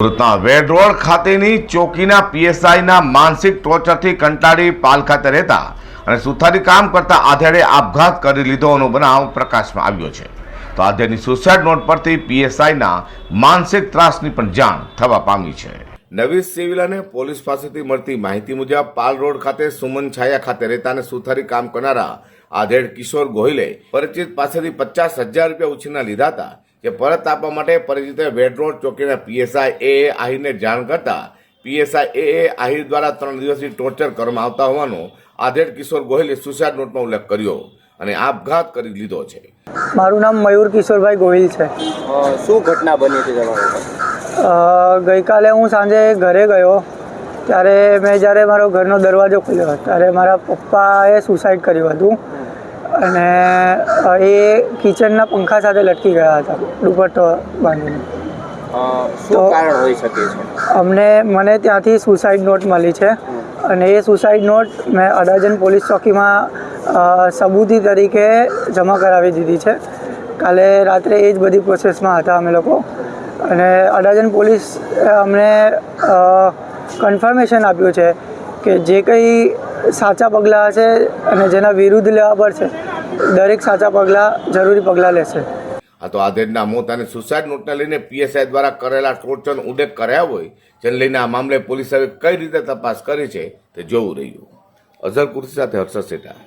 સુરતના વેડ રોડ ખાતેની ચોકીના પીએસઆઈના માનસિક ટોર્ચરથી કંટાળી પાલ ખાતે રહેતા અને સુથારી કામ કરતા આધેડે આપઘાત કરી લીધોનો બનાવ પ્રકાશમાં આવ્યો છે. તો આધેડની સુસાઇડ નોટ પરથી પીએસઆઈના માનસિક ત્રાસની પણ જાણ થવા પામી છે. નવી સિવિલ અને પોલીસ પાસેથી મળતી માહિતી મુજબ પાલ રોડ ખાતે સુમન છાયા ખાતે રહેતા અને સુથારી કામ કરનારા આધેડ કિશોર ગોહિલે પરિચિત પાસેથી પચાસ હજાર રૂપિયા ઉછીના લીધા હતા. જે પરત આપવા માટે પરિચિત વેડરોડ ચોકીના પીએસઆઈ એ આહિરને જાણ કરતા પીએસઆઈ એ એ આહિર દ્વારા ત્રણ દિવસથી ટોર્ચર કરવામાં આવતા હોવાનો આધેડ કિશોર ગોહિલે સુસાઇડ નોટમાં ઉલ્લેખ કર્યો અને આપઘાત કરી લીધો છે. મારું નામ મયુર કિશોરભાઈ ગોહિલ છે. શું ઘટના બની હતી તમારી ગઈકાલે હું સાંજે ઘરે ગયો ત્યારે મેં જ્યારે મારો ઘરનો દરવાજો ખોલ્યો ત્યારે મારા પપ્પાએ સુસાઇડ કર્યું હતું. અને એ કિચનના પંખા સાથે લટકી ગયા હતા દુપટ્ટો બાંધીને. તો- કારણ હોઈ શકે છે? અમને મને ત્યાંથી સુસાઇડ નોટ મળી છે. અને એ સુસાઇડ નોટ મેં અડાજન પોલીસ ચોકીમાં સબૂતી તરીકે જમા કરાવી દીધી છે. કાલે રાત્રે એ જ બધી પ્રોસેસમાં હતા અમે લોકો. અને અડાજન પોલીસ અમને કન્ફર્મેશન આપ્યું છે કે જે કંઈ સાચા પગલાં હશે અને જેના વિરુદ્ધ લેવા પડશે દરેક સાચા પગલાં, જરૂરી પગલાં લેશે. આ તો આધેડના મોત અને સુસાઇડ નોટને લઈને પીએસઆઈ દ્વારા કરેલા ટોર્ચરનો ઉલ્લેખ કર્યા હોય, જેને લઈને આ મામલે પોલીસે કઈ રીતે તપાસ કરી છે તે જોવું રહ્યું. અઝર કુર્સી સાથે હર્ષદ સેઠા